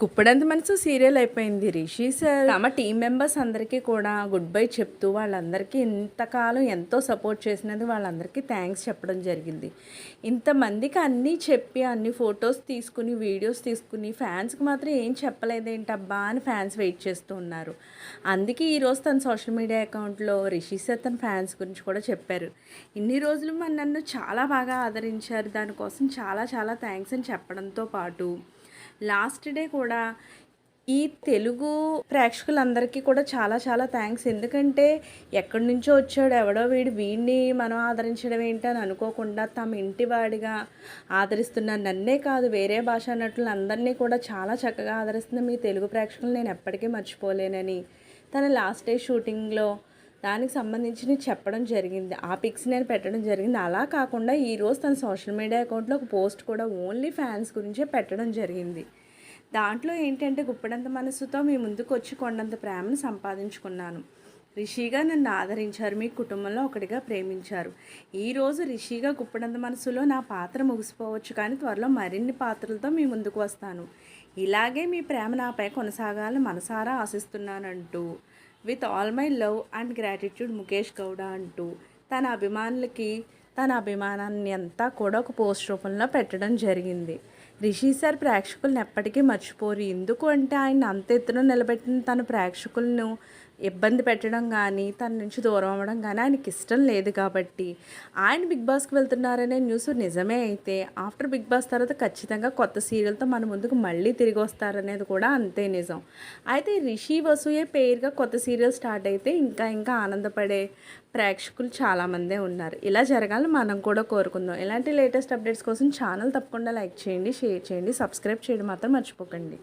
గుప్పడంత మనసు సీరియల్ అయిపోయింది. రిషి సార్ తమ టీం మెంబర్స్ అందరికీ కూడా గుడ్ బై చెప్తూ వాళ్ళందరికీ ఇంతకాలం ఎంతో సపోర్ట్ చేసినది వాళ్ళందరికీ థ్యాంక్స్ చెప్పడం జరిగింది. ఇంతమందికి అన్నీ చెప్పి అన్ని ఫొటోస్ తీసుకుని వీడియోస్ తీసుకుని ఫ్యాన్స్కి మాత్రం ఏం చెప్పలేదేంటబ్బా అని ఫ్యాన్స్ వెయిట్ చేస్తూ ఉన్నారు. అందుకే ఈరోజు తన సోషల్ మీడియా అకౌంట్లో రిషి సార్ తన ఫ్యాన్స్ గురించి కూడా చెప్పారు. ఇన్ని రోజులు మన నన్ను చాలా బాగా ఆదరించారు. దానికోసం చాలా చాలా థ్యాంక్స్ అని చెప్పడంతో పాటు లాస్ట్ డే కూడా ఈ తెలుగు ప్రేక్షకులందరికీ కూడా చాలా చాలా థ్యాంక్స్. ఎందుకంటే ఎక్కడి నుంచో వచ్చాడు ఎవడో వీడు వీడిని మనం ఆదరించడం ఏంటి అని అనుకోకుండా తమ ఇంటి వాడిగా ఆదరిస్తున్న నన్నే కాదు వేరే భాష నటులు అందరినీ కూడా చాలా చక్కగా ఆదరిస్తున్న మీ తెలుగు ప్రేక్షకులు నేను ఎప్పటికీ మర్చిపోలేనని. తన లాస్ట్ డే షూటింగ్లో దానికి సంబంధించి చెప్పడం జరిగింది. ఆ పిక్స్ నేను పెట్టడం జరిగింది. అలా కాకుండా ఈరోజు తన సోషల్ మీడియా అకౌంట్లో ఒక పోస్ట్ కూడా ఓన్లీ ఫ్యాన్స్ గురించే పెట్టడం జరిగింది. దాంట్లో ఏంటంటే గుప్పడంత మనసుతో మీ ముందుకు వచ్చి కొండంత ప్రేమను సంపాదించుకున్నాను. రిషిగా నన్ను ఆదరించారు. మీ కుటుంబంలో ఒకటిగా ప్రేమించారు. ఈరోజు రిషిగా గుప్పడంత మనసులో నా పాత్ర ముగిసిపోవచ్చు కానీ త్వరలో మరిన్ని పాత్రలతో మీ ముందుకు వస్తాను. ఇలాగే మీ ప్రేమ నాపై కొనసాగాలని మనసారా ఆశిస్తున్నానంటూ with all my love and gratitude Mukesh Gowda అంటూ తన అభిమానులకి తన అభిమానాన్ని అంతా కూడా ఒక పోస్ట్ రూపంలో పెట్టడం జరిగింది. రిషి సార్ ప్రేక్షకులను ఎప్పటికీ మర్చిపోరు. ఎందుకు అంటే ఆయన అంత ఎత్తున నిలబెట్టిన తన ప్రేక్షకులను ఇబ్బంది పెట్టడం కానీ తన నుంచి దూరం అవ్వడం కానీ ఆయనకి ఇష్టం లేదు కాబట్టి ఆయన బిగ్ బాస్కి వెళ్తున్నారనే న్యూస్ నిజమే అయితే ఆఫ్టర్ బిగ్ బాస్ తర్వాత ఖచ్చితంగా కొత్త సీరియల్తో మన ముందుకు మళ్ళీ తిరిగి వస్తారనేది కూడా అంతే నిజం. అయితే రిషి వసూయే పేరుగా కొత్త సీరియల్ స్టార్ట్ అయితే ఇంకా ఇంకా ఆనందపడే ప్రేక్షకులు చాలామందే ఉన్నారు. ఇలా జరగాలని మనం కూడా కోరుకుందాం. ఇలాంటి లేటెస్ట్ అప్డేట్స్ కోసం ఛానల్ తప్పకుండా లైక్ చేయండి షేర్ చేయండి సబ్స్క్రైబ్ చేయడం మాత్రం మర్చిపోకండి.